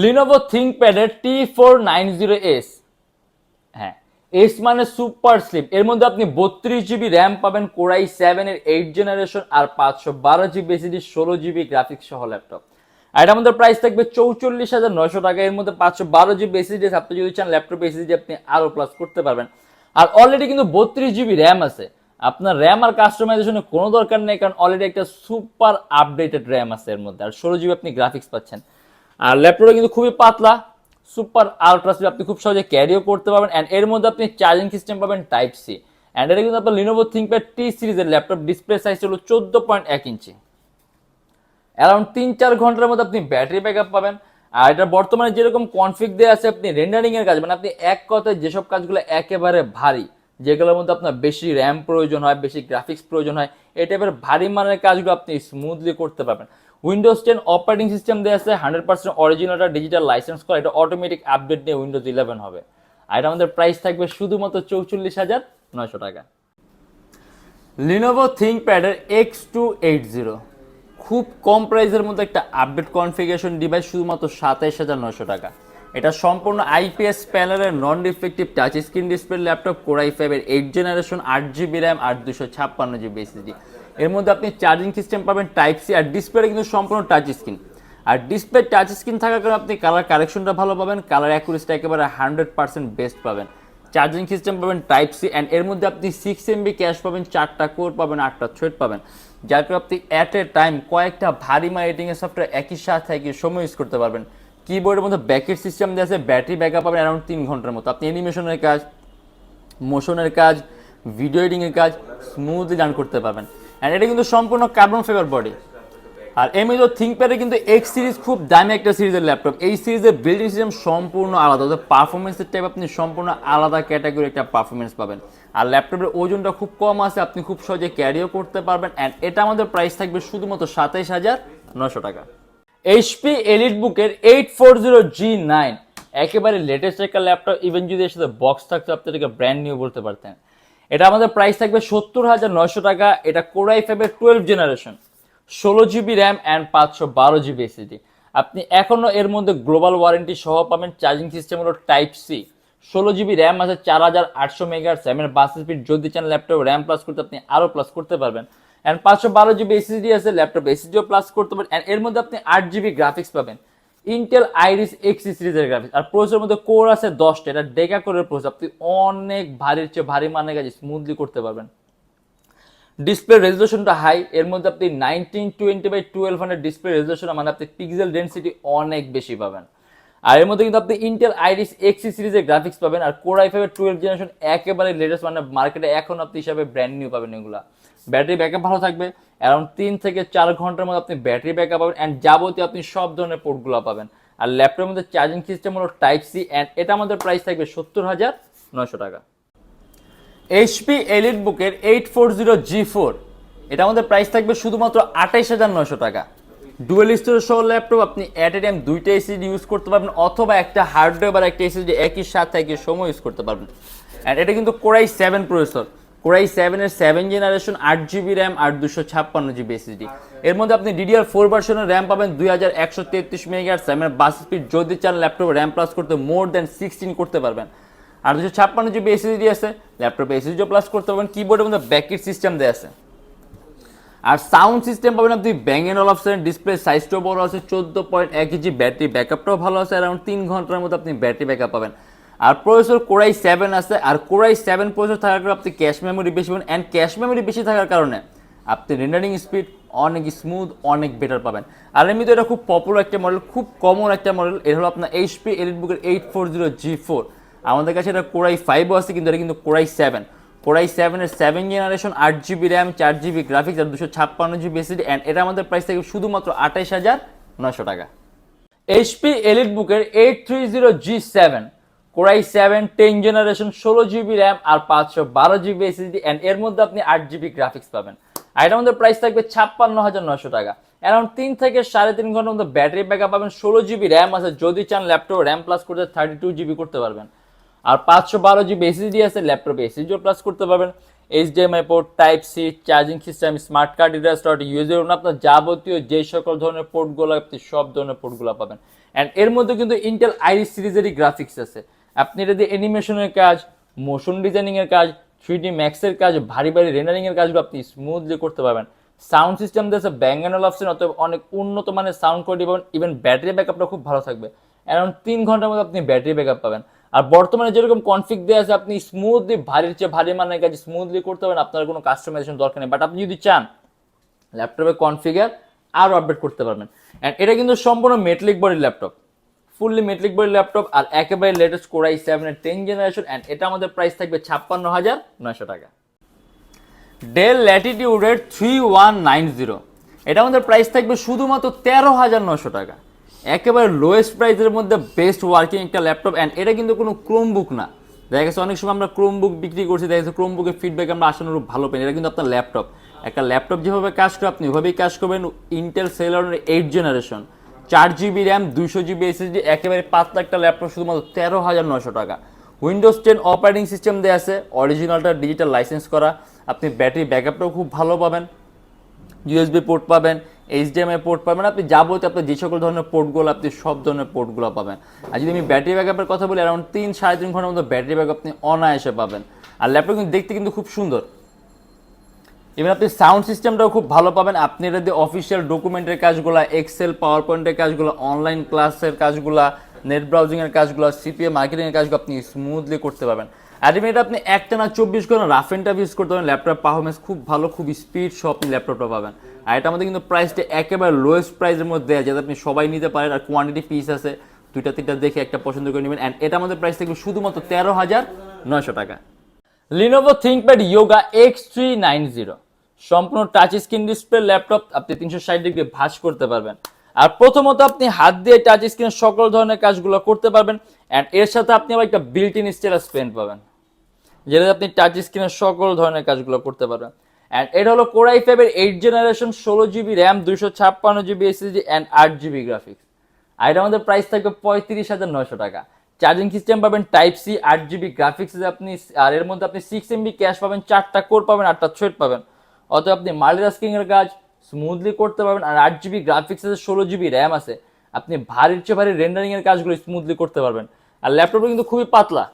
Lenovo থিঙ্কপ্যাডের T four nine zero S হ্যাঁ S মানে super slip এর মধ্যে আপনি বত্রিশ জিবি র্যাম পাবেন কোরাই সেভেন এর এইট জেনারেশন আর পাঁচশো বারো জিবি এসিডি ষোলো জিবি গ্রাফিক্স সহ ল্যাপটপ আর এটা আমাদের প্রাইস থাকবে চৌচল্লিশ হাজার নয়শো টাকা। এর মধ্যে পাঁচশো বারো জিবি এসিডি আপনি যদি চান ল্যাপটপ এসিডি আপনি আরও প্লাস করতে পারবেন। আর অলরেডি কিন্তু বত্রিশ জিবি র্যাম আছে। আপনার র্যাম আর কাস্টমাইজেশনের কোনো দরকার নেই, কারণ অলরেডি একটা সুপার আপডেটেড র্যাম আছে এর মধ্যে। আর ষোলো জিবি আপনি গ্রাফিক্স পাচ্ছেন। আর ল্যাপটপটা কিন্তু খুবই পাতলা, সুপার আলট্রা স্লিপ আপনি খুব সহজে ক্যারিও করতে পারবেন অ্যান্ড এর মধ্যে আপনি চার্জিং সিস্টেম পাবেন টাইপ সি অ্যান্ড এটা কিন্তু আপনার লিনোভো থিঙ্কপ্যাড টি সিরিজের ল্যাপটপ ডিসপ্লে সাইজ হলো চোদ্দ পয়েন্ট এক ইঞ্চি অ্যারাউন্ড তিন চার ঘণ্টার মধ্যে আপনি ব্যাটারি ব্যাকআপ পাবেন। আর এটা বর্তমানে যেরকম কনফিগ দেওয়া আছে, আপনি রেন্ডারিং এর কাজ মানে আপনি এক কথায় যেসব কাজগুলো একেবারে ভারী, যেগুলোর মধ্যে আপনার বেশি র্যাম প্রয়োজন হয়, বেশি গ্রাফিক্স প্রয়োজন হয় এই টাইপের ভারী মানের কাজগুলো আপনি স্মুথলি করতে পারবেন। উইন্ডোজ টেন অপারেটিং সিস্টেম দেওয়া আছে হান্ড্রেড পার্সেন্ট অরিজিনালটা ডিজিটাল লাইসেন্স করা, এটা অটোমেটিক আপডেট নিয়ে উইন্ডোজ ইলেভেন হবে। আর এটা আমাদের প্রাইস থাকবে শুধুমাত্র চৌচল্লিশ হাজার নয়শো টাকা। লিনোভো থিঙ্কপ্যাডের এক্স টু এইট জিরো খুব কম প্রাইসের মধ্যে একটা আপডেট কনফিগারেশন ডিভাইস শুধুমাত্র সাতাইশ হাজার নয়শো টাকা। এটা সম্পূর্ণ আইপিএস প্যানেলের non defective touch screen display laptop core i ফাইভের এইট জেনারেশন আট জিবি র্যাম আর দুশো ছাপ্পান্ন জিবি এসএসডি এর মধ্যে আপনি চার্জিং সিস্টেম পাবেন টাইপ সি আর ডিসপ্লে কিন্তু সম্পূর্ণ টাচ স্ক্রিন আর ডিসপ্লে টাচ স্ক্রিন থাকার কারণে আপনি কালার কারেকশনটা ভালো পাবেন কালার অ্যাকুরেসিটা একেবারে হান্ড্রেড পার্সেন্ট বেস্ট পাবেন। চার্জিং সিস্টেম পাবেন টাইপ সি অ্যান্ড এর মধ্যে আপনি সিক্স এমবি ক্যাশ পাবেন, চারটা কোর পাবেন, আটটা থ্রেড পাবেন। যার কারণে আপনি অ্যাট এ টাইম কয়েকটা ভারী মা এডিটিংয়ের সফটওয়্যার একই সাথে একই সময় ইউজ করতে পারবেন। কিবোর্ডের মধ্যে ব্যাকেট সিস্টেম দিয়ে আছে ব্যাটারি ব্যাকআপ পাবেন অ্যারাউন্ড তিন ঘণ্টার মতো। আপনি অ্যানিমেশনের কাজ মোশনের কাজ ভিডিও এডিংয়ের কাজ স্মুথলি রান করতে পারবেন। অ্যান্ড এটা কিন্তু সম্পূর্ণ কার্বন ফাইবার বডি আর এমনি থিঙ্কপ্যাডে কিন্তু এক্স সিরিজ খুব দামি একটা সিরিজের ল্যাপটপ এই সিরিজের বিল্ডিং সিস্টেম সম্পূর্ণ আলাদা। অর্থাৎ পারফরমেন্সের টাইপ আপনি সম্পূর্ণ আলাদা ক্যাটাগরি একটা পারফরমেন্স পাবেন। আর ল্যাপটপের ওজনটা খুব কম আছে, আপনি খুব সহজে ক্যারিও করতে পারবেন। অ্যান্ড এটা আমাদের প্রাইস থাকবে শুধুমাত্র সাতাইশ হাজার নশো টাকা। এইচপি এলিট বুকের eight four zero G nine একেবারে লেটেস্ট একটা ল্যাপটপ ইভেন যদি এর সাথে বক্স থাকতো, আপনি এটাকে ব্র্যান্ড নিউ বলতে পারতেন। এটা আমাদের প্রাইস থাকবে সত্তর হাজার নয়শো টাকা। এটা কোরাই ফাইভের টুয়েলভ জেনারেশন ষোলো জিবি র্যাম অ্যান্ড পাঁচশো বারো জিবি এসিডি আপনি এখনও এর মধ্যে গ্লোবাল ওয়ারেন্টি সহ পাবেন চার্জিং সিস্টেম হলো টাইপ সি ষোলো জিবি র্যাম আছে চার হাজার আটশো মেগার স্যামের বাস স্পিড যদি চান ল্যাপটপ র্যাম প্লাস করতে আপনি আরও প্লাস করতে পারবেন। অ্যান্ড পাঁচশো বারো জিবি এসিডি আছে ল্যাপটপ এসিডিও প্লাস করতে পারেন। অ্যান্ড এর মধ্যে আপনি আট জিবি গ্রাফিক্স পাবেন। ইন্টেল আইরিস এক্সি সিরিজের গ্রাফিক্স আর প্রসেসর মধ্যে কোর আছে দশটা। এটা ডেকা কোরের প্রসেস আপনি অনেক ভারীর চেয়ে ভারী মানের কাজ স্মুথলি করতে পারবেন। ডিসপ্লে রেজলিউশনটা হাই এর মধ্যে আপনি nineteen twenty by twelve hundred display resolution মানে আপনি পিক্সেল ডেন্সিটি অনেক বেশি পাবেন। আর এর মধ্যে কিন্তু আপনি ইন্টেল আইরিস এক্সি সিরিজের গ্রাফিক্স পাবেন। আর কোর আই ফাইভের টুয়েলভ জেনারেশন একেবারে লেটেস্ট মানে মার্কেটে এখন আপনি হিসাবে ব্র্যান্ড নিউ পাবেন এগুলা। ব্যাটারি ব্যাকআপ ভালো থাকবে। অ্যারাউন্ড তিন থেকে চার ঘণ্টার মধ্যে আপনি ব্যাটারি ব্যাকআপ পাবেন অ্যান্ড যাবতীয় আপনি সব ধরনের পোর্টগুলো পাবেন। আর ল্যাপটপের মধ্যে চার্জিং সিস্টেম হলো টাইপ সি অ্যান্ড এটা আমাদের প্রাইস থাকবে সত্তর হাজার নয়শো টাকা। এইচপি এলিট বুকের eight four zero G four এটা আমাদের প্রাইস থাকবে শুধুমাত্র আঠাইশ হাজার নয়শো টাকা। ডুয়েল স্টোরেজ সহ ল্যাপটপ আপনি অ্যাট এ টাইম দুইটা এসিডি ইউজ করতে পারবেন অথবা একটা হার্ডওয়্যার বা একটা এসিডি একই সাথে একই সময় ইউজ করতে পারবেন। অ্যান্ড এটা কিন্তু core i seven processor core i সেভেনের সেভেন জেনারেশন আট জিবি র্যাম আর দুশো ছাপ্পান্ন জিবি এসিডি এর মধ্যে আপনি ডিডিআর ফোর ভার্সনের র্যাম পাবেন দুই হাজার একশো তেত্রিশ মেগার স্যামের বাস স্পিড যদি চান ল্যাপটপ র্যাম প্লাস করতে মোর দেন সিক্সটিন করতে পারবেন। আর দুশো ছাপ্পান্ন জিবি এসএসডি আছে ল্যাপটপে এসএসডিও প্লাস করতে পারবেন কিবোর্ডের মধ্যে ব্যাকেট সিস্টেম দেওয়া আছে। আর সাউন্ড সিস্টেম পাবেন আপনি ব্যাং এন্ড অপশন ডিসপ্লে সাইজটাও বড় আছে, চোদ্দ পয়েন্ট এক ইঞ্চি ব্যাটারি ব্যাকআপটাও ভালো আছে অ্যারাউন্ড তিন ঘণ্টার মধ্যে আপনি ব্যাটারি ব্যাকআপ পাবেন। আর প্রসেসর কোরাই সেভেন আছে, আর কোরাই সেভেন প্রসেসর থাকার কারণে আপনি ক্যাশ মেমোরি বেশি পাবেন অ্যান্ড ক্যাশ মেমোরি বেশি থাকার কারণে আপনি রেন্ডারিং স্পিড অনেক স্মুথ অনেক বেটার পাবেন। আর এমনিতে এটা খুব পপুলার একটা মডেল খুব কমন একটা মডেল এটা হলো আপনার এইচপি এলিট বুকের eight four zero G four আমাদের কাছে এটা কোরাই ফাইভও আছে, কিন্তু এটা কিন্তু core i seven core i সেভেনের সেভেন জেনারেশন আট জিবি র্যাম চার জিবি গ্রাফিক্স আর দুশো ছাপ্পান্ন জিবি এসিডি অ্যান্ড এটা আমাদের প্রাইস থেকে শুধুমাত্র আঠাইশ হাজার নশো টাকা। এইচপি এলিট বুকের eight three zero G seven core i seven ten generation ষোলো জিবি র্যাম আর পাঁচশো বারো জিবি এসিডি অ্যান্ড এর মধ্যে আপনি আট জিবি গ্রাফিক্স পাবেন। আর এটার মধ্যে প্রাইস থাকবে ছাপ্পান্ন হাজার নশো টাকা। অ্যারাউন্ড তিন থেকে সাড়ে তিন ঘণ্টার মধ্যে ব্যাটারি ব্যাকআপ পাবেন, ষোলো জিবি র্যাম আছে। যদি চান ল্যাপটপ র্যাম প্লাস করতে থার্টি টু জিবি করতে পারবেন। আর পাঁচশো বারো জিবি এসএসডি আছে ল্যাপটপে এসএসডিও প্লাস করতে পারবেন। HDMI port type C charging system smart card reader slot USB আপনার যাবতীয় যে সকল ধরনের পোর্টগুলো আপনি সব ধরনের পোর্টগুলো পাবেন। অ্যান্ড এর মধ্যে কিন্তু ইন্টেল আইরিস সিরিজেরই গ্রাফিক্স আছে। আপনি এটা অ্যানিমেশনের কাজ মোশন ডিজাইনিংয়ের কাজ থ্রি ডি ম্যাক্সের কাজ, ভারী ভারী রেন্ডারিং এর কাজগুলো আপনি স্মুথলি করতে পারবেন। সাউন্ড সিস্টেম দিয়েছে ব্যাঙ্গানোল অপশন অত অনেক উন্নত মানের সাউন্ড কোয়ালিটি পাবেন ইভেন ব্যাটারি ব্যাকআপটা খুব ভালো থাকবে। অ্যারাউন্ড তিন ঘণ্টার মধ্যে আপনি ব্যাটারি ব্যাকআপ পাবেন। আর বর্তমানে যেরকম কনফিগ দেওয়া আছে, আপনি স্মুথলি ভারীর চেয়ে ভারী মানের কাজ স্মুথলি করতে পারেন আপনার কোনো কাস্টমাইজেশন দরকার নেই। বাট আপনি যদি চান ল্যাপটপে কনফিগার আরও আপডেট করতে পারবেন। অ্যান্ড এটা কিন্তু সম্পূর্ণ মেটলিক বডির ল্যাপটপ ফুললি মেট্রিক বডির ল্যাপটপ আর একেবারে লেটেস্ট কোরাই সেভেনের টেন জেনারেশন অ্যান্ড এটা আমাদের প্রাইস থাকবে ছাপ্পান্ন হাজার নয়শো টাকা। ডেল ল্যাটিটিউডের থ্রি ওয়ান নাইন জিরো এটা আমাদের প্রাইস থাকবে শুধুমাত্র তেরো হাজার নশো টাকা। একেবারে লোয়েস্ট প্রাইসের মধ্যে বেস্ট ওয়ার্কিং একটা ল্যাপটপ অ্যান্ড এটা কিন্তু কোনো ক্রোম বুক না। দেখা গেছে অনেক সময় আমরা ক্রোম বুক বিক্রি করছি, দেখা গেছে ক্রোম বুকের ফিডব্যাক আমরা আসানোর ভালো পাই এটা কিন্তু আপনার ল্যাপটপ একটা ল্যাপটপ যেভাবে কাজ করে, আপনি ওইভাবেই কাজ করবেন ইন্টেল সেলারের এইট জেনারেশন চার জিবি র্যাম, দুইশো জিবি এসএসডি, একেবারে পাতলা একটা ল্যাপটপ শুধুমাত্র তেরো হাজার নশো টাকা। উইন্ডোজ টেন অপারেটিং সিস্টেম দেওয়া আছে অরিজিনালটা ডিজিটাল লাইসেন্স করা। আপনি ব্যাটারি ব্যাকআপটাও খুব ভালো পাবেন। ইউএসবি পোর্ট পাবেন এইচডিএমআই পোর্ট পাবেন, আপনি যাবতীয় আপনি যে সকল ধরনের পোর্টগুলো আপনি সব ধরনের পোর্টগুলো পাবেন। আর যদি আমি ব্যাটারি ব্যাকআপের কথা বলি অ্যারাউন্ড তিন সাড়ে তিন ঘণ্টার মতো ব্যাটারি ব্যাকআপ আপনি অনায়াসে পাবেন। আর ল্যাপটপ কিন্তু দেখতে কিন্তু খুব সুন্দর। এবার আপনি সাউন্ড সিস্টেমটাও খুব ভালো পাবেন। আপনি এটা দিয়ে অফিসিয়াল ডকুমেন্টের কাজগুলো এক্সেল পাওয়ার পয়েন্টের কাজগুলো অনলাইন ক্লাসের কাজগুলো নেট ব্রাউজিংয়ের কাজগুলো সিপিএ মার্কেটিংয়ের কাজগুলো আপনি স্মুথলি করতে পারবেন। এটা আপনি একটা না চব্বিশ ঘণ্টা রাফ অ্যান্ড টাফ ইউজ করতে পারেন ল্যাপটপ পারফরমেন্স খুব ভালো, খুব স্পিড সব আপনি ল্যাপটপটা পাবেন। আর এটা আমাদের কিন্তু প্রাইসটা একেবারে লোয়েস্ট প্রাইসের মধ্যে যাতে আপনি সবাই নিতে পারেন। আর কোয়ান্টিটি পিস আছে, দুইটা, তিনটা দেখে একটা পছন্দ করে নেবেন। অ্যান্ড এটা আমাদের প্রাইস থাকবে শুধুমাত্র তেরো হাজার নয়শো টাকা। Lenovo ThinkPad Yoga X three nine zero সম্পূর্ণ টাচ স্ক্রিন ডিসপ্লে ল্যাপটপ আপনি তিনশো ষাট ডিগ্রি ভাঁজ করতে পারবেন। আর প্রথমত আপনি হাত দিয়ে টাচ স্ক্রিন সকল ধরনের কাজগুলো করতে পারবেন অ্যান্ড এর সাথে আপনি আবার একটা বিল্ট ইন স্টেলাস পেন পাবেন, যেটাতে আপনি টাচ স্ক্রিনের সকল ধরনের কাজগুলো করতে পারবেন। অ্যান্ড এটা হলো কোরাই ফাইভের এইট জেনারেশন ষোলো জিবি র্যাম দুশো ছাপ্পান্ন জিবি এসএসডি অ্যান্ড আট জিবি গ্রাফিক্স আর এটা আমাদের প্রাইস থাকবে পঁয়ত্রিশ হাজার নয়শো টাকা। চার্জিং সিস্টেম পাবেন টাইপ সি আট জিবি গ্রাফিক্স আপনি, আর এর মধ্যে আপনি সিক্স এমবি ক্যাশ পাবেন, চারটা কোর পাবেন, আটটা থ্রেড পাবেন। অতএব আপনি মাল্টিটাস্কিং এর কাজ স্মুথলি করতে পারবেন, আর আট জিবি গ্রাফিক্স আছে ষোলো জিবি র্যাম আছে, আপনি ভারীর চেয়ে ভারী রেন্ডারিং এর কাজগুলো স্মুথলি করতে পারবেন। আর ল্যাপটপটা কিন্তু খুবই পাতলা।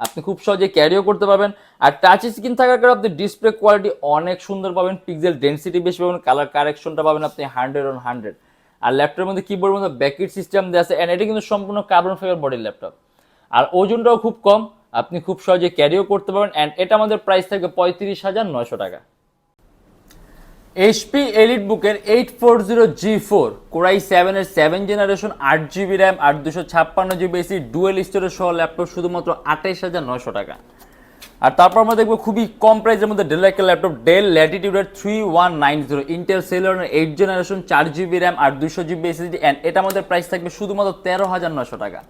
আপনি খুব সহজে ক্যারিও করতে পারবেন, আর টাচ স্ক্রিন থাকার কারণে আপনি ডিসপ্লে কোয়ালিটি অনেক সুন্দর পাবেন পিক্সেল ডেন্সিটি বেশি পাবেন কালার কারেকশনটা পাবেন আপনি হান্ড্রেড অন হান্ড্রেড আর ল্যাপটপের মধ্যে কিবোর্ডের মধ্যে ব্যাকেট সিস্টেম দেওয়া আছে অ্যান্ড এটা কিন্তু সম্পূর্ণ কার্বন ফাইবার বডির ল্যাপটপ আর ওজনটাও খুব কম, আপনি খুব সহজে ক্যারিও করতে পারবেন অ্যান্ড এটা আমাদের প্রাইস থাকবে পঁয়ত্রিশ হাজার নয়শো টাকা। এইচপি এলিট বুকের eight four zero G four core i সেভেনের সেভেন জেনারেশন আট জিবি র্যাম আট দুশো ছাপ্পান্ন জিবি এসি ডুয়েল স্টোরেজ সহ ল্যাপটপ শুধুমাত্র আঠাইশ হাজার নয়শো টাকা। আর তারপর আমরা দেখব খুবই কম প্রাইসের মধ্যে ডেল একটা laptop Dell ল্যাটিটিউডের three one nine zero Intel সেলনের eight generation চার জিবি র্যাম আর দুশো জিবি এসএসডি অ্যান্ড এটা আমাদের প্রাইস থাকবে শুধুমাত্র তেরো হাজার নশো টাকা।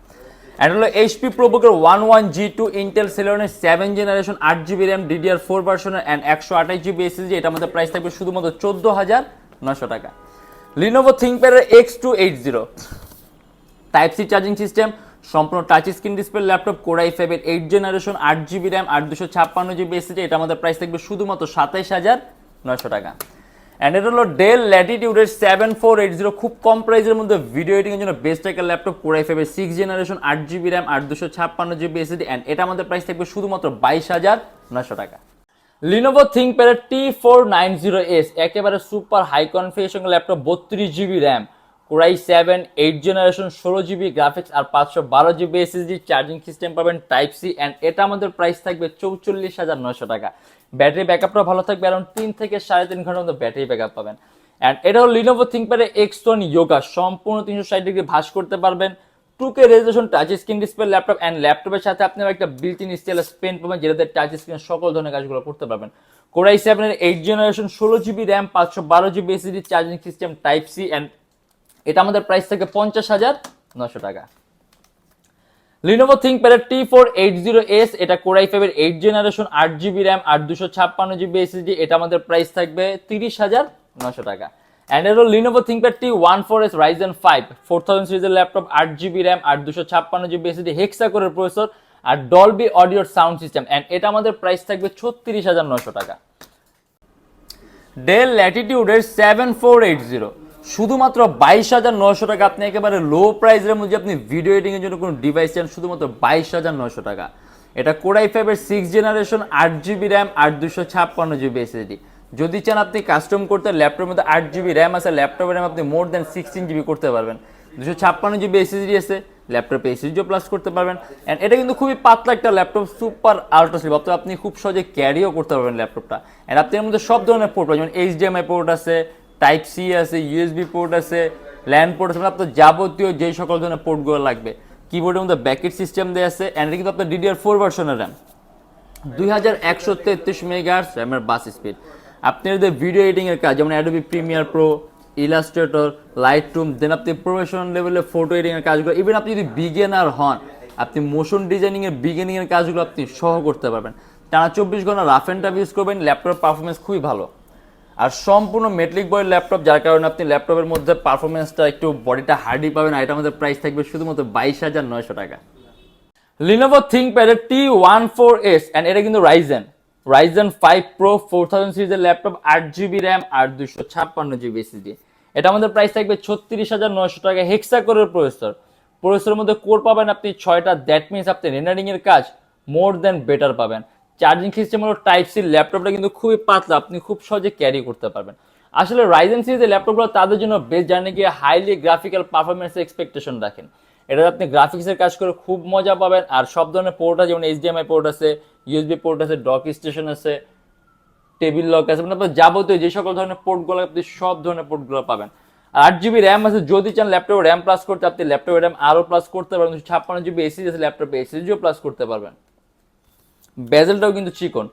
অ্যান্ড হলো HP প্রোবুকের one one G two Intel সেলনের seven generation আট জিবি র্যাম ডিডিআর ফোর ভার্সনের অ্যান্ড একশো আঠাশ জিবি এসএসডি এটা আমাদের প্রাইস থাকবে শুধুমাত্র চোদ্দ হাজার নশো টাকা। Lenovo থিঙ্কপ্যাডের X two eight zero type C charging system সম্পূর্ণ touch screen display laptop core i ফাইভের এইট জেনারেশন আট জিবি র্যাম আট দুশো ছাপ্পান্ন জিবি এসএসডি এটা আমাদের প্রাইস থাকবে শুধুমাত্র সাতাইশ হাজার নশো টাকা। অ্যান্ড এটা হলো ডেল ল্যাটিটিউডের সেভেন ফোর এইট জিরো খুব কম প্রাইসের মধ্যে ভিডিও এডিংয়ের জন্য বেস্ট একটা ল্যাপটপ কোরাই ফাইভের সিক্স জেনারেশন আট জিবি র্যাম আট দুশো ছাপ্পান্ন জিবি এসএসডি অ্যান্ড এটা আমাদের প্রাইস থাকবে শুধুমাত্র বাইশ হাজার নশো টাকা। Lenovo থিঙ্কপ্যাডের T four nine zero S একেবারে সুপার হাই কনফিগেশন ল্যাপটপ বত্রিশ GB RAM core i seven eight generation ষোলো জিবি গ্রাফিক্স আর পাঁচশো বারো জিবি এসএসডি চার্জিং সিস্টেম পাবেন টাইপ সি অ্যান্ড এটা আমাদের প্রাইস থাকবে চৌচল্লিশ হাজার নশো টাকা। ব্যাটারি ব্যাকআপটাও ভালো থাকবে অ্যারাউন্ড তিন থেকে সাড়ে তিন ঘণ্টার মতো ব্যাটারি ব্যাকআপ পাবেন। অ্যান্ড এটা হলো লিনোভো থিঙ্কপ্যাডের এক্সটন ইয়োগা সম্পূর্ণ তিনশো ষাট ডিগ্রি ভাস করতে পারবেন। Two K resolution touch screen display laptop and ল্যাপটপের সাথে আপনি আবার একটা বিল্ট ইন স্টাইলাস পেন পাবেন, যেটাতে টাচ স্ক্রিন সকল ধরনের কাজগুলো করতে পারবেন। কোরাই সেভেনের এইট জেনারেশন ষোলো জিবি র্যাম পাঁচশো বারো GB SSD charging system type C and এটা আমাদের প্রাইস থেকে পঞ্চাশ হাজার নশো টাকা। Lenovo থিঙ্কপ্যাডের T four eight zero S এটা কোরাই ফাইভের এইট জেনারেশন আট জিবি র্যাম আট দুশো ছাপ্পান্ন জিবি এসএসডি এটা আমাদের প্রাইস থাকবে তিরিশ হাজার নশো টাকা। অ্যান্ড এর Lenovo ThinkPad T one four S Ryzen five four thousand সিরিজের ল্যাপটপ আট জিবি র্যাম আট দুশো ছাপ্পান্ন জিবি এসএসডি হেক্সা করে প্রসেসর আর ডলবি অডিওর সাউন্ড সিস্টেম অ্যান্ড এটা আমাদের প্রাইস থাকবে ছত্রিশ হাজার নশো টাকা। ডেল ল্যাটিটিউডের সেভেন ফোর এইট জিরো শুধুমাত্র বাইশ হাজার নশো টাকা, আপনি একেবারে লো প্রাইসের মধ্যে আপনি ভিডিও এডিংয়ের জন্য কোনো ডিভাইস চান, শুধুমাত্র বাইশ হাজার নশো টাকা। এটা কোরাই ফাইভের সিক্স জেনারেশন আট জিবি র্যাম আট দুশো ছাপ্পান্ন জিবি এসএসডি যদি চান আপনি কাস্টম করতে ল্যাপটপের মধ্যে আট জিবি র্যাম আছে ল্যাপটপের র্যাম আপনি মোর দেন সিক্সটিন জিবি করতে পারবেন। দুশো ছাপ্পান্ন জিবি এসএসডি আছে ল্যাপটপে এসএসডিও প্লাস করতে পারবেন। অ্যান্ড এটা কিন্তু খুবই পাতলা একটা ল্যাপটপ সুপার আল্ট্রা স্লিপ অর্থাৎ আপনি খুব সহজে ক্যারিও করতে পারবেন ল্যাপটপটা অ্যান্ড আপনি এর মধ্যে সব ধরনের পোর্ট পাবেন, যেমন এইচডিএমআই পোর্ট আছে টাইপ সি আছে, ইউএসবি পোর্ট আছে ল্যান্ড পোর্ট আছে মানে আপনার যাবতীয় যে সকল ধরনের পোর্টগুলো লাগবে। কিবোর্ডের মধ্যে ব্যাকেট সিস্টেম দেওয়া আছে অ্যান্ড কিন্তু আপনার ডিডিআর ফোর ভার্সনের র্যাম দুই হাজার একশো তেত্রিশ মেগাহার্স র্যামের বাস স্পিড আপনি যদি ভিডিও এডিটিংয়ের কাজ, যেমন Adobe Premiere Pro Illustrator Lightroom then আপনি প্রফেশনাল লেভেলে ফটো এডিংয়ের কাজগুলো ইভেন আপনি যদি বিগেনার হন, আপনি মোশন ডিজাইনিংয়ের বিগিনিংয়ের কাজগুলো আপনি সহ করতে পারবেন। টানা চব্বিশ ঘণ্টা রাফ অ্যান্ড টাফ ইউজ করবেন ল্যাপটপ পারফরমেন্স খুবই ভালো। আর সম্পূর্ণ মেটলিক বয়ের ল্যাপটপ যার কারণে আপনি ল্যাপটপের মধ্যে পারফরমেন্সটা একটু বডিটা হার্ডি পাবেন, আর এটা আমাদের প্রাইস থাকবে শুধুমাত্র বাইশ হাজার নয়শো টাকা। Lenovo থিঙ্কপ্যাডের T one four S and এটা কিন্তু Ryzen Ryzen five pro four thousand সিরিজের ল্যাপটপ আট জিবি র্যাম আর দুশো ছাপ্পান্ন জিবি এসিডি এটা আমাদের প্রাইস থাকবে ছত্রিশ হাজার নয়শো টাকা। হেক্সা কোরের প্রসেসর প্রসেসরের মধ্যে কোর পাবেন আপনি ছয়টা দ্যাট মিনস আপনি রেন্ডারিং এর কাজ মোর দেন বেটার পাবেন। চার্জিং সিস্টেম হলো টাইপ সি ল্যাপটপটা কিন্তু খুবই পাতলা, আপনি খুব সহজে ক্যারি করতে পারবেন। আসলে রাইজেন সিরিজের ল্যাপটপগুলো তাদের জন্য বেস্ট জানে গিয়ে হাইলি গ্রাফিক্যাল পারফরমেন্সের এক্সপেকটেশন রাখেন। এটা আপনি গ্রাফিক্সের কাজ করে খুব মজা পাবেন, আর সব ধরনের পোর্ট আছে, যেমন এইচডিএমআই পোর্ট আছে ইউএসবি পোর্ট আছে ডক স্টেশন আছে টেবিল লক আছে মানে আপনার যাবতীয় যে সকল ধরনের পোর্টগুলো আপনি সব ধরনের পোর্টগুলো পাবেন। আট জিবি র্যাম আছে, যদি চান ল্যাপটপে র্যাম প্লাস করতে, আপনি ল্যাপটপে র্যাম আরও প্লাস করতে পারবেন ছাপ্পান্ন জিবি এসি আছে ল্যাপটপে এসিজিও প্লাস করতে পারবেন। বেজেলটাও কিন্তু চিকন।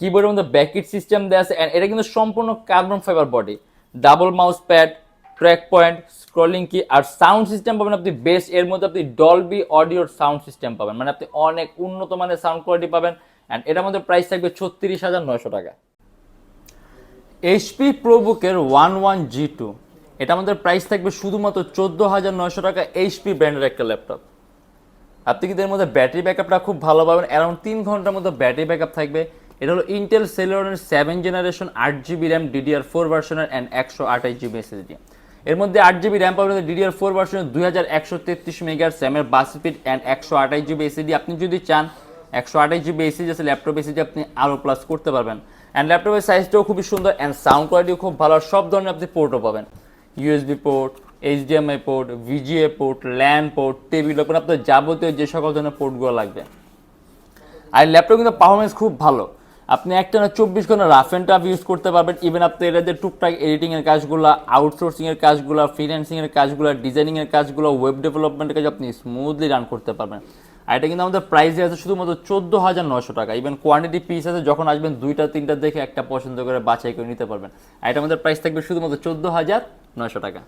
কিবোর্ডের মধ্যে ব্যাকিট সিস্টেম দেওয়া আছে, and এটা কিন্তু সম্পূর্ণ carbon fibre body double mouse pad track point scrolling key আর সাউন্ড সিস্টেম পাবেন আপনি বেস্ট এর মধ্যে আপনি ডলবি অডিওর সাউন্ড সিস্টেম পাবেন। মানে আপনি অনেক উন্নত মানের সাউন্ড কোয়ালিটি পাবেন অ্যান্ড এটার মধ্যে প্রাইস থাকবে ছত্রিশ হাজার নয়শো টাকা। এইচপি প্রোবুকের ওয়ান ওয়ান জি টু এটা আমাদের প্রাইস থাকবে শুধুমাত্র চোদ্দ হাজার নয়শো টাকা এইচপি ব্র্যান্ডের একটা ল্যাপটপ আপনি কিন্তু এর মধ্যে ব্যাটারি ব্যাকআপটা খুব ভালো পাবেন? অ্যারাউন্ড তিন ঘণ্টার মধ্যে ব্যাটারি ব্যাকআপ থাকবে। এটা হলো ইন্টেল সেলোনের সেভেন জেনারেশন আট জিবি র্যাম ডিডিআর ফোর ভার্সনের অ্যান্ড একশো আঠাশ জিবি এসএসডি এর মধ্যে আট জিবি র্যাম পাবেন ডিডিআর ফোর ভার্সনের দুই হাজার একশো তেত্রিশ মেগার স্যামের বাস স্পিড অ্যান্ড একশো আঠাশ জিবি এসএসডি আপনি যদি চান একশো আঠাশ জিবি এসএসডি আছে ল্যাপটপ এসএসডি আপনি আরও প্লাস করতে পারবেন। অ্যান্ড ল্যাপটপের সাইজটাও খুবই সুন্দর অ্যান্ড সাউন্ড কোয়ালিটিও খুব ভালো। সব ধরনের আপনি পোর্টও পাবেন। USB port HDMI port VGA port LAN port table ওপর আপনার যাবতীয় যে সকল ধরনের পোর্টগুলো লাগবে। আর ল্যাপটপ কিন্তু পারফরমেন্স খুব ভালো। আপনি একটা না চব্বিশ ঘণ্টা রাফ অ্যান্ড টাফ ইউজ করতে পারবেন। ইভেন আপনি এটা যে টুকটাক এডিটিংয়ের কাজগুলো আউটসোর্সিংয়ের কাজগুলো ফ্রিল্যান্সিংয়ের কাজগুলো ডিজাইনিংয়ের কাজগুলো ওয়েব ডেভেলপমেন্টের কাজ আপনি স্মুথলি রান করতে পারবেন। আর এটা কিন্তু আমাদের প্রাইসে আছে শুধুমাত্র চোদ্দ হাজার নশো টাকা। ইভেন কোয়ান্টিটি পিস আছে, যখন আসবেন দুইটা, তিনটা দেখে একটা পছন্দ করে বাছাই করে নিতে পারবেন। আর এটা আমাদের প্রাইস থাকবে শুধুমাত্র চোদ্দ হাজার নশো টাকা।